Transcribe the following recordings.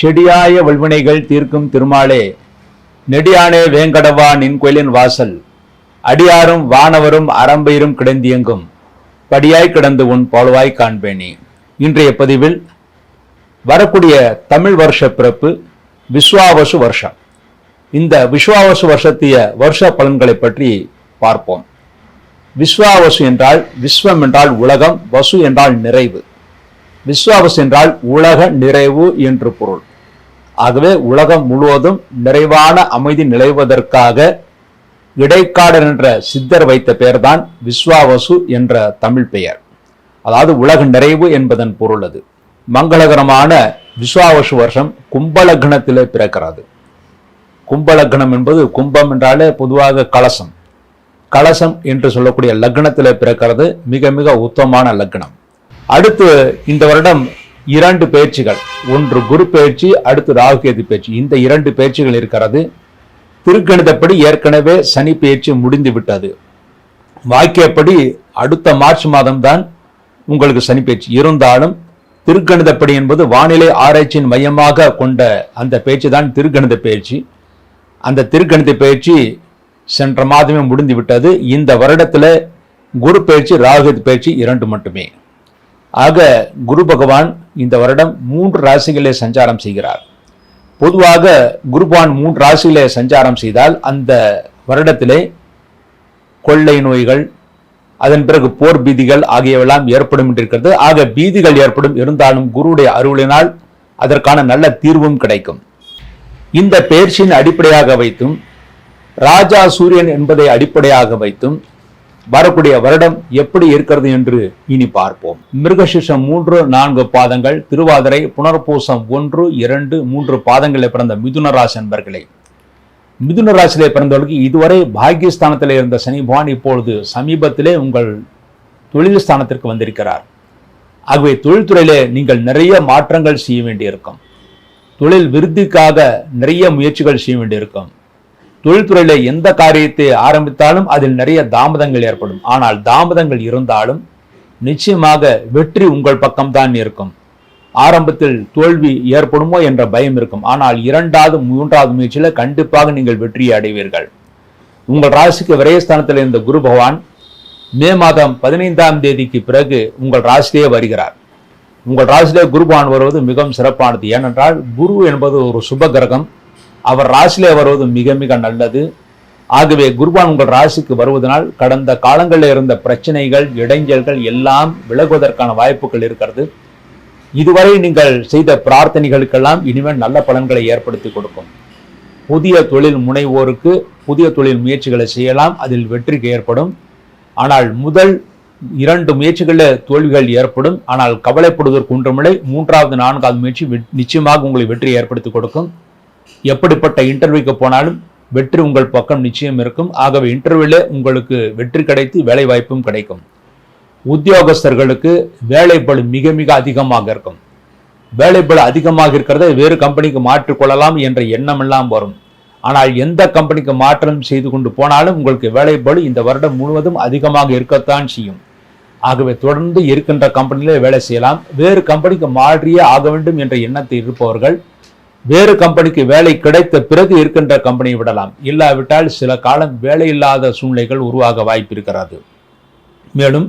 செடியாய வல்வினைகள் தீர்க்கும் திருமாலே நெடியானே வேங்கடவா நின் கோயிலின் வாசல். அடியாரும் வானவரும் அரம்பையரும் கிடந்தியங்கும். படியாய் கிடந்து உன் பாலுவாய் காண்பேனே. இன்றைய பதிவில் வரக்கூடிய தமிழ் வருஷ பிறப்பு விஸ்வாவசு வருஷம். இந்த விஸ்வாவசு வருஷத்திய வருஷ பலன்களை பற்றி பார்ப்போம். விஸ்வாவசு என்றால் விஸ்வம் என்றால் உலகம் வசு என்றால் நிறைவு. விஸ்வாவசு என்றால் உலக நிறைவு என்று பொருள். ஆகவே உலகம் முழுவதும் நிறைவான அமைதி நிலைவதற்காக இடைக்காடர் என்ற சித்தர் வைத்த பெயர்தான் விஸ்வாவசு என்ற தமிழ் பெயர். அதாவது உலக நிறைவு என்பதன் பொருள் அது. மங்களகரமான விஸ்வாவசு வருஷம் கும்பலக்னத்திலே பிறக்கிறது. கும்பலக்னம் என்பது கும்பம் என்றாலே பொதுவாக கலசம். கலசம் என்று சொல்லக்கூடிய லக்னத்தில் பிறக்கிறது. மிக மிக உத்தமமான லக்னம். அடுத்து இந்த வருடம் இரண்டு பயிற்சிகள் ஒன்று குரு பயிற்சி அடுத்து ராகுகேது பயிற்சி இந்த இரண்டு பயிற்சிகள் இருக்கிறது. திருக்கணிதப்படி ஏற்கனவே சனி பயிற்சி முடிந்து விட்டது. வாக்கியப்படி அடுத்த மார்ச் மாதம்தான் உங்களுக்கு சனி பயிற்சி இருந்தாலும் திருக்கணிதப்படி என்பது வானிலை ஆராய்ச்சியின் மையமாக கொண்ட அந்த பயிற்சி தான் திருக்கணித பயிற்சி அந்த திருக்கணித பயிற்சி சென்ற மாதமே முடிந்து விட்டது. இந்த வருடத்தில் குரு பயிற்சி ராகு பயிற்சி இரண்டு மட்டுமே. ஆக குரு பகவான் இந்த வருடம் மூன்று ராசிகளே சஞ்சாரம் செய்கிறார். பொதுவாக குருபான் மூன்று ராசிகளே சஞ்சாரம் செய்தால் அந்த வருடத்திலே கொள்ளை நோய்கள் அதன் பிறகு போர் பீதிகள் ஆகியவெல்லாம் ஏற்படும் என்றிருக்கிறது ஆக பீதிகள் ஏற்படும். இருந்தாலும் குருவுடைய அருளினால் அதற்கான நல்ல தீர்வும் கிடைக்கும். இந்த பெயர்ச்சியின் அடிப்படையாக வைத்தும் ராஜா சூரியன் என்பதை அடிப்படையாக வைத்தும் வரக்கூடிய வருடம் எப்படி இருக்கிறது என்று இனி பார்ப்போம். மிருகசிஷம் மூன்று நான்கு பாதங்கள் திருவாதிரை புனர்பூசம் ஒன்று இரண்டு மூன்று பாதங்களில் பிறந்த மிதுன ராசி என்பர்களே மிதுன ராசியிலே பிறந்தவர்களுக்கு இதுவரை பாகியஸ்தானத்தில் இருந்த சனி பகவான் இப்பொழுது சமீபத்திலே உங்கள் தொழில் ஸ்தானத்திற்கு வந்திருக்கிறார். ஆகவே தொழில்துறையிலே நீங்கள் நிறைய மாற்றங்கள் செய்ய வேண்டியிருக்கும். தொழில் விருத்திக்காக நிறைய முயற்சிகள் செய்ய வேண்டியிருக்கும். தொழில்துறையில எந்த காரியத்தை ஆரம்பித்தாலும் அதில் நிறைய தாமதங்கள் ஏற்படும். ஆனால் தாமதங்கள் இருந்தாலும் நிச்சயமாக வெற்றி உங்கள் பக்கம்தான் இருக்கும். ஆரம்பத்தில் தோல்வி ஏற்படுமோ என்ற பயம் இருக்கும். ஆனால் இரண்டாவது மூன்றாவது முயற்சியில் கண்டிப்பாக நீங்கள் வெற்றியை அடைவீர்கள். உங்கள் ராசிக்கு விரயஸ்தானத்தில் இருந்த குரு பகவான் மே மாதம் பதினைந்தாம் தேதிக்கு பிறகு உங்கள் ராசிலேயே வருகிறார். உங்கள் ராசிலே குருபான் வருவது மிகவும் சிறப்பானது. ஏனென்றால் குரு என்பது ஒரு சுப கிரகம். அவர் ராசியிலே வருவது மிக மிக நல்லது. ஆகவே குருபான் உங்கள் ராசிக்கு வருவதனால் கடந்த காலங்களில் இருந்த பிரச்சனைகள் இடைஞ்சல்கள் எல்லாம் விலகுவதற்கான வாய்ப்புகள் இருக்கிறது. இதுவரை நீங்கள் செய்த பிரார்த்தனைகளுக்கெல்லாம் இனிமேல் நல்ல பலன்களை ஏற்படுத்தி கொடுக்கும். புதிய தொழில் முனைவோருக்கு புதிய தொழில் முயற்சிகளை செய்யலாம் அதில் வெற்றிக்கு ஏற்படும். ஆனால் முதல் இரண்டு முயற்சிகளில் தோல்விகள் ஏற்படும். ஆனால் கவலைப்படுவதற்கு ஒன்றுமில்லை மூன்றாவது நான்காவது முயற்சி வெ- நிச்சயமாக உங்களை வெற்றி ஏற்படுத்தி கொடுக்கும். எப்படிப்பட்ட இன்டர்வியூக்கு போனாலும் வெற்றி உங்கள் பக்கம் நிச்சயம் இருக்கும். ஆகவே இன்டர்வியூல உங்களுக்கு வெற்றி கிடைத்து வேலை வாய்ப்பும் கிடைக்கும். உத்தியோகஸ்தர்களுக்கு வேலைப்பளு மிக மிக அதிகமாக இருக்கும். வேலைப்பளு அதிகமாக இருக்கிறதை வேறு கம்பெனிக்கு மாற்றிக்கொள்ளலாம் என்ற எண்ணம் எல்லாம் வரும். ஆனால் எந்த கம்பெனிக்கு மாற்றம் செய்து கொண்டு போனாலும் உங்களுக்கு வேலைப்பளு இந்த வருடம் முழுவதும் அதிகமாக இருக்கத்தான் செய்யும். ஆகவே தொடர்ந்து இருக்கின்ற கம்பெனியிலே வேலை செய்யலாம். வேறு கம்பெனிக்கு மாற்றியே ஆக வேண்டும் என்ற எண்ணத்தை இருப்பவர்கள் வேறு கம்பெனிக்கு வேலை கிடைத்த பிறகு இருக்கின்ற கம்பெனியை விடலாம். இல்லாவிட்டால் சில காலம் வேலை இல்லாத சூழ்நிலைகள் உருவாக வாய்ப்பு இருக்கிறது. மேலும்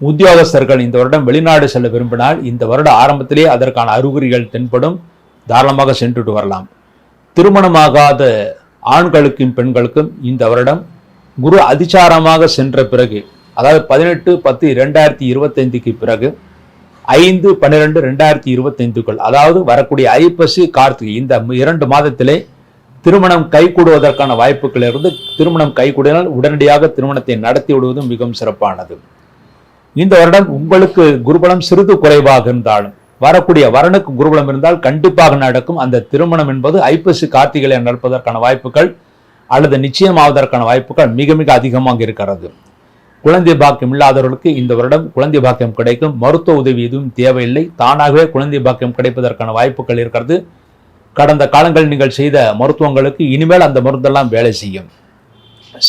உத்தியோகஸ்தர்கள் இந்த வருடம் வெளிநாடு செல்ல விரும்பினால் இந்த வருட ஆரம்பத்திலே அதற்கான அறிகுறிகள் தென்படும். தாராளமாக சென்றுட்டு வரலாம். திருமணமாகாத ஆண்களுக்கும் பெண்களுக்கும் இந்த வருடம் குரு அதிசாரமாக சென்ற பிறகு அதாவது பதினெட்டு பத்து இரண்டாயிரத்தி இருபத்தைந்துக்கு பிறகு ஐந்து பன்னிரெண்டு ரெண்டாயிரத்தி இருபத்தைந்துக்குள் அதாவது வரக்கூடிய ஐப்பசி கார்த்திகை இந்த இரண்டு மாதத்திலே திருமணம் கைகூடுவதற்கான வாய்ப்புகள் இருந்து திருமணம் கைகூடினால் உடனடியாக திருமணத்தை நடத்தி விடுவதும் மிகவும் சிறப்பானது. இந்த வருடம் உங்களுக்கு குருபலம் சிறிது குறைவாக இருந்தாலும் வரக்கூடிய வரனுக்கு குருபலம் இருந்தால் கண்டிப்பாக நடக்கும். அந்த திருமணம் என்பது ஐப்பசி கார்த்திகளை நடப்பதற்கான வாய்ப்புகள் அல்லது நிச்சயமாவதற்கான வாய்ப்புகள் மிக மிக அதிகமாக இருக்கிறது. குழந்தை பாக்கியம் இல்லாதவர்களுக்கு இந்த வருடம் குழந்தை பாக்கியம் கிடைக்கும். மருத்துவ உதவி எதுவும் தேவையில்லை. தானாகவே குழந்தை பாக்கியம் கிடைப்பதற்கான வாய்ப்புகள் இருக்கிறது. கடந்த காலங்கள் நீங்கள் செய்த மருத்துவங்களுக்கு இனிமேல் அந்த மருந்தெல்லாம் வேலை செய்யும்.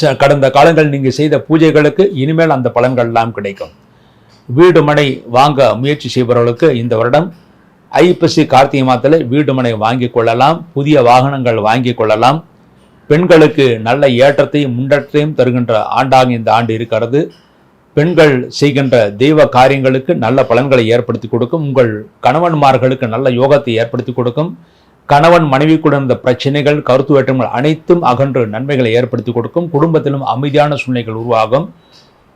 ச- கடந்த காலங்கள் நீங்கள் செய்த பூஜைகளுக்கு இனிமேல் அந்த பலன்கள்லாம் கிடைக்கும். வீடு மனை வாங்க முயற்சி செய்பவர்களுக்கு இந்த வருடம் ஐப்பசி கார்த்திகை மாதத்தில் வீடு மனை வாங்கி கொள்ளலாம். புதிய வாகனங்கள் வாங்கி கொள்ளலாம். பெண்களுக்கு நல்ல ஏற்றத்தையும் முன்னேற்றத்தையும் தருகின்ற ஆண்டாக இந்த ஆண்டு இருக்கிறது. பெண்கள் செய்கின்ற தெய்வ காரியங்களுக்கு நல்ல பலன்களை ஏற்படுத்தி கொடுக்கும். உங்கள் கணவன்மார்களுக்கு நல்ல யோகத்தை ஏற்படுத்தி கொடுக்கும். கணவன் மனைவிக்குடன் இருந்த பிரச்சனைகள் கருத்து வேற்றங்கள் அனைத்தும் அகன்று நன்மைகளை ஏற்படுத்தி கொடுக்கும். குடும்பத்திலும் அமைதியான சூழ்நிலைகள் உருவாகும்.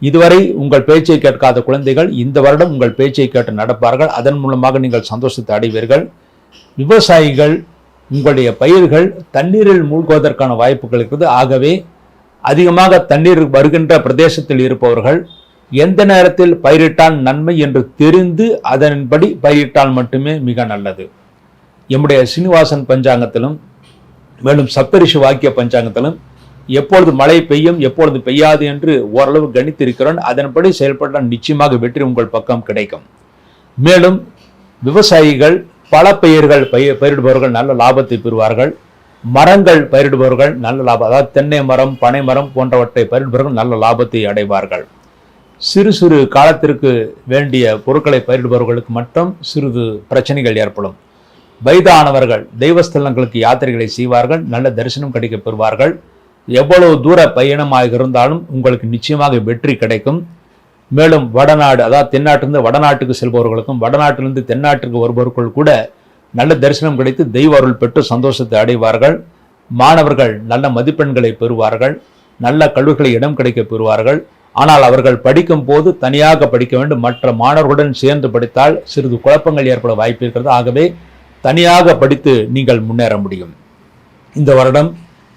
இதுவரை உங்கள் பேச்சை கேட்காத குழந்தைகள் இந்த வருடம் உங்கள் பேச்சை கேட்டு நடப்பார்கள். அதன் மூலமாக நீங்கள் சந்தோஷத்தை அடைவீர்கள். விவசாயிகள் உங்களுடைய பயிர்கள் தண்ணீரில் மூழ்குவதற்கான வாய்ப்புகள் இருக்குது. ஆகவே அதிகமாக தண்ணீர் வருகின்ற பிரதேசத்தில் இருப்பவர்கள் எந்த நேரத்தில் பயிரிட்டால் நன்மை என்று தெரிந்து அதன்படி பயிரிட்டால் மட்டுமே மிக நல்லது. எம்முடைய சீனிவாசன் பஞ்சாங்கத்திலும் மேலும் சப்தரிஷி வாக்கிய பஞ்சாங்கத்திலும் எப்பொழுது மழை பெய்யும் எப்பொழுது பெய்யாது என்று ஓரளவு கணித்திருக்கிறோம். அதன்படி செயல்பட்டால் நிச்சயமாக வெற்றி உங்கள் பக்கம் கிடைக்கும். மேலும் விவசாயிகள் பல பயிர்கள் பயிர் பயிரிடுபவர்கள் நல்ல லாபத்தை பெறுவார்கள். மரங்கள் பயிரிடுபவர்கள் நல்ல லாபம் அதாவது தென்னை மரம் பனை மரம் போன்றவற்றை பயிரிடுபவர்கள் நல்ல லாபத்தை அடைவார்கள். சிறு சிறு காலத்திற்கு வேண்டிய பொருட்களை பயிரிடுபவர்களுக்கு மட்டும் சிறிது பிரச்சனைகள் ஏற்படும். வயதானவர்கள் தெய்வஸ்தலங்களுக்கு யாத்திரைகளை செய்வார்கள் நல்ல தரிசனம் கிடைக்க பெறுவார்கள். எவ்வளவு தூர பயணமாக இருந்தாலும் உங்களுக்கு நிச்சயமாக வெற்றி கிடைக்கும். மேலும் வடநாடு அதாவது தென்னாட்டிலிருந்து வடநாட்டுக்கு செல்பவர்களுக்கும் வடநாட்டிலிருந்து தென்னாட்டிற்கு வருபவர்கள் கூட நல்ல தரிசனம் கிடைத்து தெய்வ அருள் பெற்று சந்தோஷத்தை அடைவார்கள். மாணவர்கள் நல்ல மதிப்பெண்களை பெறுவார்கள். நல்ல கல்விகளை இடம் கிடைக்க பெறுவார்கள். ஆனால் அவர்கள் படிக்கும் போது தனியாக படிக்க வேண்டும். மற்ற மாணவர்களுடன் சேர்ந்து படித்தால் சிறிது குழப்பங்கள் ஏற்பட வாய்ப்பு இருக்கிறது. ஆகவே தனியாக படித்து நீங்கள் முன்னேற முடியும். இந்த வருடம்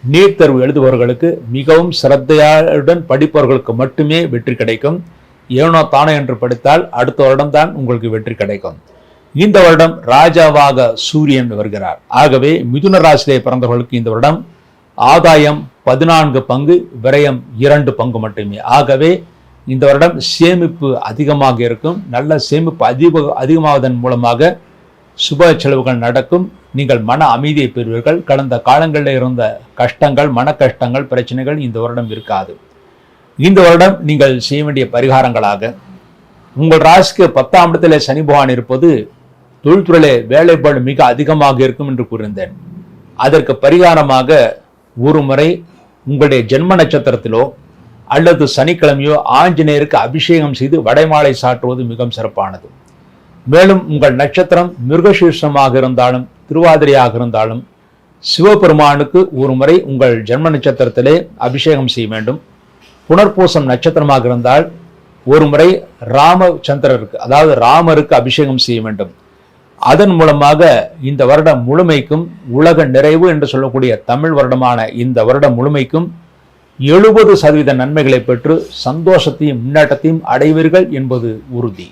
நீட் தேர்வு எழுதுபவர்களுக்கு மிகவும் சிரத்தையுடன் படிப்பவர்களுக்கு மட்டுமே வெற்றி கிடைக்கும். ஏனோ தானோ என்று படித்தால் அடுத்த வருடம் தான் உங்களுக்கு வெற்றி கிடைக்கும். இந்த வருடம் ராஜாவாக சூரியன் வருகிறார். ஆகவே மிதுன ராசியிலே பிறந்தவர்களுக்கு இந்த வருடம் ஆதாயம் பதினான்கு பங்கு விரயம் இரண்டு பங்கு மட்டுமே. ஆகவே இந்த வருடம் சேமிப்பு அதிகமாக இருக்கும். நல்ல சேமிப்பு அதிக அதிகமாவதன் மூலமாக சுப செலவுகள் நடக்கும். நீங்கள் மன அமைதியை பெறுவீர்கள். கடந்த காலங்களில் இருந்த கஷ்டங்கள் மன கஷ்டங்கள் பிரச்சனைகள் இந்த வருடம் இருக்காது. இந்த வருடம் நீங்கள் செய்ய வேண்டிய பரிகாரங்களாக உங்கள் ராசிக்கு பத்தாம் இடத்துல சனி பகவான் இருப்பது தொழில்துறையிலே வேலைப்பாடு மிக அதிகமாக இருக்கும் என்று கூறியிருந்தேன். அதற்கு பரிகாரமாக ஒரு முறை உங்களுடைய ஜென்ம நட்சத்திரத்திலோ அல்லது சனிக்கிழமையோ ஆஞ்சநேயருக்கு அபிஷேகம் செய்து வடைமாலை சாற்றுவது மிகவும் சிறப்பானது. மேலும் உங்கள் நட்சத்திரம் மிருகசீர்ஷமாக இருந்தாலும் திருவாதிரையாக இருந்தாலும் சிவபெருமானுக்கு ஒரு முறை உங்கள் ஜென்ம நட்சத்திரத்திலே அபிஷேகம் செய்ய வேண்டும். புனர்பூசம் நட்சத்திரமாக இருந்தால் ஒரு முறை ராமச்சந்திரருக்கு அதாவது ராமருக்கு அபிஷேகம் செய்ய வேண்டும். அதன் மூலமாக இந்த வருடம் முழுமைக்கும் உலக நிறைவு என்று சொல்லக்கூடிய தமிழ் வருடமான இந்த வருடம் முழுமைக்கும் எழுபது சதவீத நன்மைகளை பெற்று சந்தோஷத்தையும் முன்னேற்றத்தையும் அடைவீர்கள் என்பது உறுதி.